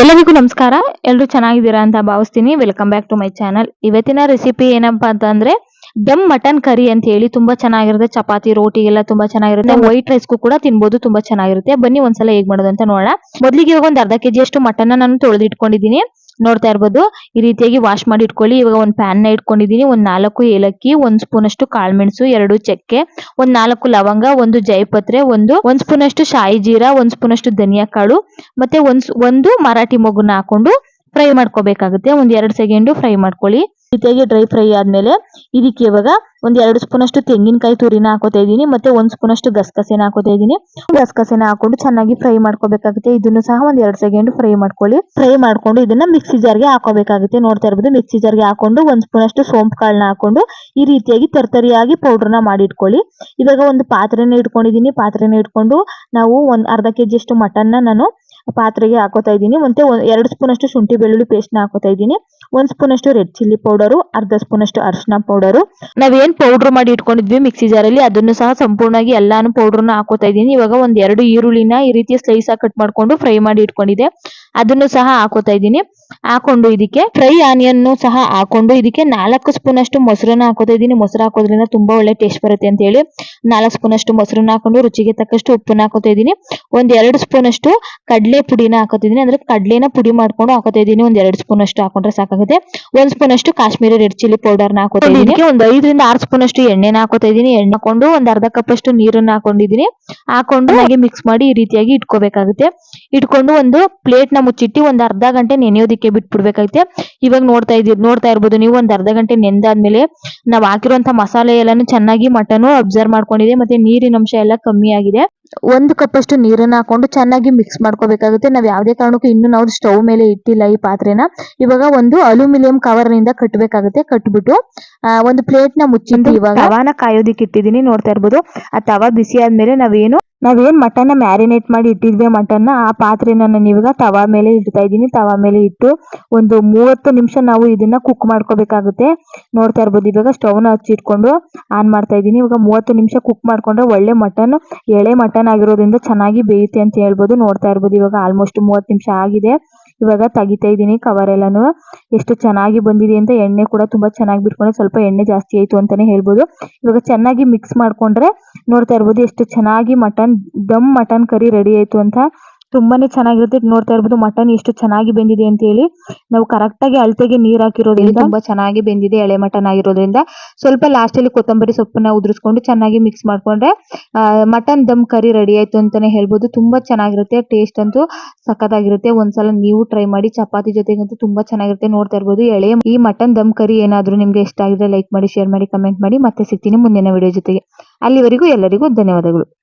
ಎಲ್ಲರಿಗೂ ನಮಸ್ಕಾರ. ಎಲ್ಲರೂ ಚೆನ್ನಾಗಿದ್ದೀರಾ ಅಂತ ಭಾವಿಸ್ತೀನಿ. Welcome back to my channel ಇವತ್ತಿನ ರೆಸಿಪಿ ಏನಪ್ಪಾ ಅಂತಂದ್ರೆ ದಮ್ ಮಟನ್ ಕರಿ ಅಂತ ಹೇಳಿ ತುಂಬಾ ಚೆನ್ನಾಗಿರುತ್ತೆ. ಚಪಾತಿ ರೋಟಿ ಎಲ್ಲ ತುಂಬಾ ಚೆನ್ನಾಗಿರುತ್ತೆ. ವೈಟ್ ರೈಸ್ಗೂ ಕೂಡ ತಿನ್ಬೋದು ತುಂಬಾ ಚೆನ್ನಾಗಿರುತ್ತೆ. ಬನ್ನಿ ಒಂದ್ಸಲ ಹೇಗ್ ಮಾಡೋದು ಅಂತ ನೋಡೋಣ. ಮೊದಲಿಗೆ ಇವಾಗ ಒಂದು ಅರ್ಧ ಕೆಜಿ ಅಷ್ಟು ಮಟನ್ ನಾನು ತೊಳೆದು ಇಟ್ಕೊಂಡಿದ್ದೀನಿ ನೋಡ್ತಾ ಇರ್ಬೋದು. ಈ ರೀತಿಯಾಗಿ ವಾಶ್ ಮಾಡಿ ಇಟ್ಕೊಳ್ಳಿ. ಇವಾಗ ಒಂದು ಪ್ಯಾನ್ನ ಇಟ್ಕೊಂಡಿದ್ದೀನಿ. ಒಂದ್ ನಾಲ್ಕು ಏಲಕ್ಕಿ, ಒಂದ್ ಸ್ಪೂನಷ್ಟು ಕಾಳುಮೆಣಸು ಎರಡು ಚಕ್ಕೆ, ಒಂದ್ ನಾಲ್ಕು ಲವಂಗ, ಒಂದು ಜೈಪತ್ರೆ, ಒಂದು, ಒಂದ್ ಸ್ಪೂನಷ್ಟು ಶಾಯಿ ಜೀರಾ, ಒಂದ್ ಸ್ಪೂನಷ್ಟು ಧನಿಯಾ ಕಾಳು, ಮತ್ತೆ ಒಂದ್ ಒಂದು ಮರಾಠಿ ಮೊಗ್ಗನ್ನ ಹಾಕೊಂಡು ಫ್ರೈ ಮಾಡ್ಕೋಬೇಕಾಗುತ್ತೆ. ಒಂದು ಎರಡು ಸೆಕೆಂಡ್ ಫ್ರೈ ಮಾಡ್ಕೊಳ್ಳಿ. ರೀತಿಯಾಗಿ ಡ್ರೈ ಫ್ರೈ ಆದ್ಮೇಲೆ ಇದಕ್ಕೆ ಇವಾಗ ಒಂದ್ ಎರಡು ಸ್ಪೂನ್ ಅಷ್ಟು ತೆಂಗಿನಕಾಯಿ ತುರಿನ ಹಾಕೋತಾ ಇದೀನಿ ಮತ್ತೆ ಒಂದ್ ಸ್ಪೂನ್ ಅಷ್ಟು ಗಸಗಸೆನ ಹಾಕೋತಾ ಇದೀನಿ ಗಸಗಸೆನ ಹಾಕೊಂಡು ಚೆನ್ನಾಗಿ ಫ್ರೈ ಮಾಡ್ಕೋಬೇಕಾಗುತ್ತೆ. ಇದನ್ನು ಸಹ ಒಂದ್ ಎರಡ್ ಸೆಕೆಂಡ್ ಫ್ರೈ ಮಾಡ್ಕೊಳ್ಳಿ. ಫ್ರೈ ಮಾಡ್ಕೊಂಡು ಇದನ್ನ ಮಿಕ್ಸಿ ಜಾರ್ಗೆ ಹಾಕೋಬೇಕಾಗುತ್ತೆ. ನೋಡ್ತಾ ಇರ್ಬೋದು, ಮಿಕ್ಸಿ ಜಾರ್ಗೆ ಹಾಕೊಂಡು ಒಂದ್ ಸ್ಪೂನ್ ಅಷ್ಟು ಸೋಂಪು ಕಾಳನ್ನ ಹಾಕೊಂಡು ಈ ರೀತಿಯಾಗಿ ತರ್ತರಿಯಾಗಿ ಪೌಡರ್ನ ಮಾಡಿ ಇಟ್ಕೊಳ್ಳಿ ಇವಾಗ ಒಂದು ಪಾತ್ರೆನ ಇಟ್ಕೊಂಡಿದೀನಿ ಪಾತ್ರೆನ ಇಟ್ಕೊಂಡು ನಾವು ಒಂದ್ ಅರ್ಧ ಕೆಜಿ ಅಷ್ಟು ಮಟನ್ನ ನಾನು ಪಾತ್ರೆಗೆ ಹಾಕೋತಾ ಇದ್ದೀನಿ. ಮತ್ತೆ ಎರಡು ಸ್ಪೂನ್ ಅಷ್ಟು ಶುಂಠಿ ಬೆಳ್ಳುಳ್ಳಿ ಪೇಸ್ಟ್ನ ಹಾಕೋತಾ ಇದ್ದೀನಿ. ಒಂದ್ ಸ್ಪೂನ್ ಅಷ್ಟು ರೆಡ್ ಚಿಲ್ಲಿ ಪೌಡರು ಅರ್ಧ ಸ್ಪೂನ್ ಅಷ್ಟು ಅರಿಶಿನ ಪೌಡರು ನಾವೇನ್ ಪೌಡರ್ ಮಾಡಿ ಇಟ್ಕೊಂಡಿದ್ವಿ ಮಿಕ್ಸಿ ಜಾರಲ್ಲಿ ಅದನ್ನು ಸಹ ಸಂಪೂರ್ಣವಾಗಿ ಎಲ್ಲಾನು ಪೌಡರ್ನ ಹಾಕೋತಾ ಇದ್ದೀನಿ. ಇವಾಗ ಒಂದ್ ಎರಡು ಈರುಳ್ಳಿನ ಈ ರೀತಿ ಸ್ಲೈಸ್ ಆಗಿ ಕಟ್ ಮಾಡ್ಕೊಂಡು ಫ್ರೈ ಮಾಡಿ ಇಟ್ಕೊಂಡಿದೆ ಅದನ್ನು ಸಹ ಹಾಕೋತಾ ಇದ್ದೀನಿ. ಹಾಕೊಂಡು ಇದಕ್ಕೆ ಫ್ರೈ ಆನಿಯನ್ ಸಹ ಹಾಕೊಂಡು ಇದಕ್ಕೆ ನಾಲ್ಕು ಸ್ಪೂನ್ ಅಷ್ಟು ಮೊಸರನ್ನ ಹಾಕೋತಾ ಇದ್ದೀನಿ. ಮೊಸರು ಹಾಕೋದ್ರಿಂದ ತುಂಬಾ ಒಳ್ಳೆ ಟೇಸ್ಟ್ ಬರುತ್ತೆ ಅಂತ ಹೇಳಿ ನಾಲ್ಕು ಸ್ಪೂನ್ ಅಷ್ಟು ಮೊಸರನ್ನ ಹಾಕೊಂಡು ರುಚಿಗೆ ತಕ್ಕಷ್ಟು ಉಪ್ಪನ್ನ ಹಾಕೋತಾ ಇದ್ದೀನಿ. ಒಂದ್ ಎರಡು ಸ್ಪೂನ್ ಅಷ್ಟು ಕಡಲೆ ಪುಡಿನ ಹಾಕೋತಿದೀನಿ ಅಂದ್ರೆ ಕಡಲೆನ ಪುಡಿ ಮಾಡ್ಕೊಂಡು ಹಾಕೋತಾ ಇದ್ದೀನಿ. ಒಂದ್ ಎರಡು ಸ್ಪೂನ್ ಅಷ್ಟು ಹಾಕೊಂಡ್ರೆ ಸಾಕಾಗುತ್ತೆ. ಒಂದ್ ಸ್ಪೂನ್ ಅಷ್ಟು ಕಾಶ್ಮೀರಿ ರೆಡ್ ಚಿಲ್ಲಿ ಪೌಡರ್ನ ಹಾಕೋತಾ ಇದ್ದೀನಿ. ಒಂದ್ ಐದರಿಂದ ಆರು ಸ್ಪೂನ್ ಅಷ್ಟು ಎಣ್ಣೆನ ಹಾಕೋತಾ ಇದ್ದೀನಿ. ಎಣ್ಣೆ ಹಾಕೊಂಡು ಒಂದ್ ಅರ್ಧ ಕಪ್ ಅಷ್ಟು ನೀರನ್ನ ಹಾಕೊಂಡಿದ್ದೀನಿ. ಹಾಕೊಂಡು ಹಾಗೆ ಮಿಕ್ಸ್ ಮಾಡಿ ಈ ರೀತಿಯಾಗಿ ಇಟ್ಕೋಬೇಕಾಗುತ್ತೆ. ಇಟ್ಕೊಂಡು ಒಂದು ಪ್ಲೇಟ್ನ ಮುಚ್ಚಿಟ್ಟು ಒಂದ್ ಅರ್ಧ ಗಂಟೆ ನೆನೆಯೋದಕ್ಕೆ ಬಿಟ್ಬಿಡ್ಬೇಕಾಗುತ್ತೆ ಇವಾಗ ನೋಡ್ತಾ ಇದೀವಿ ನೋಡ್ತಾ ಇರ್ಬೋದು ನೀವು ಒಂದ್ ಅರ್ಧ ಗಂಟೆ ನೆಂದಾದ್ಮೇಲೆ ನಾವ್ ಹಾಕಿರುವಂತ ಮಸಾಲೆ ಎಲ್ಲಾನು ಚೆನ್ನಾಗಿ ಮಟನ್ ಅಬ್ಸರ್ವ್ ಮಾಡ್ಕೊಂಡಿದೆ ಮತ್ತೆ ನೀರಿನ ಅಂಶ ಎಲ್ಲ ಕಮ್ಮಿ ಆಗಿದೆ. ಒಂದು ಕಪ್ ಅಷ್ಟು ನೀರನ್ನ ಹಾಕೊಂಡು ಚೆನ್ನಾಗಿ ಮಿಕ್ಸ್ ಮಾಡ್ಕೋಬೇಕಾಗುತ್ತೆ. ನಾವ್ ಯಾವ್ದೇ ಕಾರಣಕ್ಕೂ ಇನ್ನು ನಾವು ಸ್ಟವ್ ಮೇಲೆ ಇಟ್ಟಿಲ್ಲ ಈ ಪಾತ್ರೆನ. ಇವಾಗ ಒಂದು ಅಲ್ಯೂಮಿನಿಯಂ ಕವರ್ನಿಂದ ಕಟ್ಟಬೇಕಾಗುತ್ತೆ ಕಟ್ಬಿಟ್ಟು ಒಂದು ಪ್ಲೇಟ್ನ ಮುಚ್ಚಿಂದು ಇವಾಗ. ತವಾನ ಕಾಯೋದಿಕ್ಕೆ ಇಟ್ಟಿದ್ದೀನಿ ನೋಡ್ತಾ ಇರ್ಬೋದು. ಆ ತವಾ ಬಿಸಿ ಆದ್ಮೇಲೆ ನಾವೇನು ನಾವೇನ್ ಮಟನ್ ಮ್ಯಾರಿನೇಟ್ ಮಾಡಿ ಇಟ್ಟಿದ್ವಿ ಮಟನ್ ಆ ಪಾತ್ರೆನ ನಾನು ಇವಾಗ ತವಾ ಮೇಲೆ ಇಡ್ತಾ ಇದ್ದೀನಿ. ತವಾ ಮೇಲೆ ಇಟ್ಟು ಒಂದು ಮೂವತ್ತು ನಿಮಿಷ ನಾವು ಇದನ್ನ ಕುಕ್ ಮಾಡ್ಕೋಬೇಕಾಗುತ್ತೆ. ನೋಡ್ತಾ ಇರ್ಬೋದು, ಇವಾಗ ಸ್ಟವ್ನ ಹಚ್ಚಿಟ್ಕೊಂಡು ಆನ್ ಮಾಡ್ತಾ ಇದ್ದೀನಿ. ಇವಾಗ ಮೂವತ್ತು ನಿಮಿಷ ಕುಕ್ ಮಾಡ್ಕೊಂಡ್ರೆ ಒಳ್ಳೆ ಮಟನ್, ಎಳೆ ಮಟನ್ ಆಗಿರೋದ್ರಿಂದ ಚೆನ್ನಾಗಿ ಬೇಯುತ್ತೆ ಅಂತ ಹೇಳ್ಬೋದು. ನೋಡ್ತಾ ಇರ್ಬೋದು, ಇವಾಗ ಆಲ್ಮೋಸ್ಟ್ ಮೂವತ್ತು ನಿಮಿಷ ಆಗಿದೆ. ಇವಾಗ ತೆಗಿತಾ ಇದ್ದೀನಿ ಕವರ್ ಎಲ್ಲಾನು. ಎಷ್ಟು ಚೆನ್ನಾಗಿ ಬಂದಿದೆ ಅಂತ ಎಣ್ಣೆ ಕೂಡ ತುಂಬಾ ಚೆನ್ನಾಗಿ ಬಿಟ್ಕೊಂಡು. ಸ್ವಲ್ಪ ಎಣ್ಣೆ ಜಾಸ್ತಿ ಆಯ್ತು ಅಂತಾನೆ ಹೇಳ್ಬೋದು. ಇವಾಗ ಚೆನ್ನಾಗಿ ಮಿಕ್ಸ್ ಮಾಡ್ಕೊಂಡ್ರೆ ನೋಡ್ತಾ ಇರ್ಬೋದು ಎಷ್ಟು ಚೆನ್ನಾಗಿ mutton dum mutton curry ready ಆಯ್ತು ಅಂತ. ತುಂಬಾನೇ ಚೆನ್ನಾಗಿರುತ್ತೆ. ನೋಡ್ತಾ ಇರ್ಬೋದು ಮಟನ್ ಎಷ್ಟು ಚೆನ್ನಾಗಿ ಬೆಂದಿದೆ ಅಂತ ಹೇಳಿ ನಾವು ಕರೆಕ್ಟ್ ಆಗಿ ಅಳತೆಗೆ ನೀರ್ ಹಾಕಿರೋದ್ರಿಂದ ತುಂಬಾ ಚೆನ್ನಾಗಿ ಬೆಂದಿದೆ ಎಳೆ ಮಟನ್ ಆಗಿರೋದ್ರಿಂದ. ಸ್ವಲ್ಪ ಲಾಸ್ಟ್ ಅಲ್ಲಿ ಕೊತ್ತಂಬರಿ ಸೊಪ್ಪನ್ನ ಉದುರಿಸ್ಕೊಂಡು ಚೆನ್ನಾಗಿ ಮಿಕ್ಸ್ ಮಾಡ್ಕೊಂಡ್ರೆ ಮಟನ್ ದಮ್ ಕರಿ ರೆಡಿ ಆಯ್ತು ಅಂತಾನೆ ಹೇಳ್ಬೋದು. ತುಂಬಾ ಚೆನ್ನಾಗಿರುತ್ತೆ ಟೇಸ್ಟ್ ಅಂತೂ ಸಖತ್ತಾಗಿರುತ್ತೆ. ಒಂದ್ಸಲ ನೀವು ಟ್ರೈ ಮಾಡಿ ಚಪಾತಿ ಜೊತೆಗಂತೂ ತುಂಬಾ ಚೆನ್ನಾಗಿರುತ್ತೆ ನೋಡ್ತಾ ಇರ್ಬೋದು. ಎಳೆ, ಈ ಮಟನ್ ದಮ್ ಕರಿ ಏನಾದ್ರೂ ನಿಮ್ಗೆ ಇಷ್ಟ ಆಗಿದ್ರೆ ಲೈಕ್ ಮಾಡಿ ಶೇರ್ ಮಾಡಿ ಕಮೆಂಟ್ ಮಾಡಿ. ಮತ್ತೆ ಸಿಗ್ತೀನಿ ಮುಂದಿನ ವಿಡಿಯೋ ಜೊತೆಗೆ. ಅಲ್ಲಿವರೆಗೂ ಎಲ್ಲರಿಗೂ ಧನ್ಯವಾದಗಳು.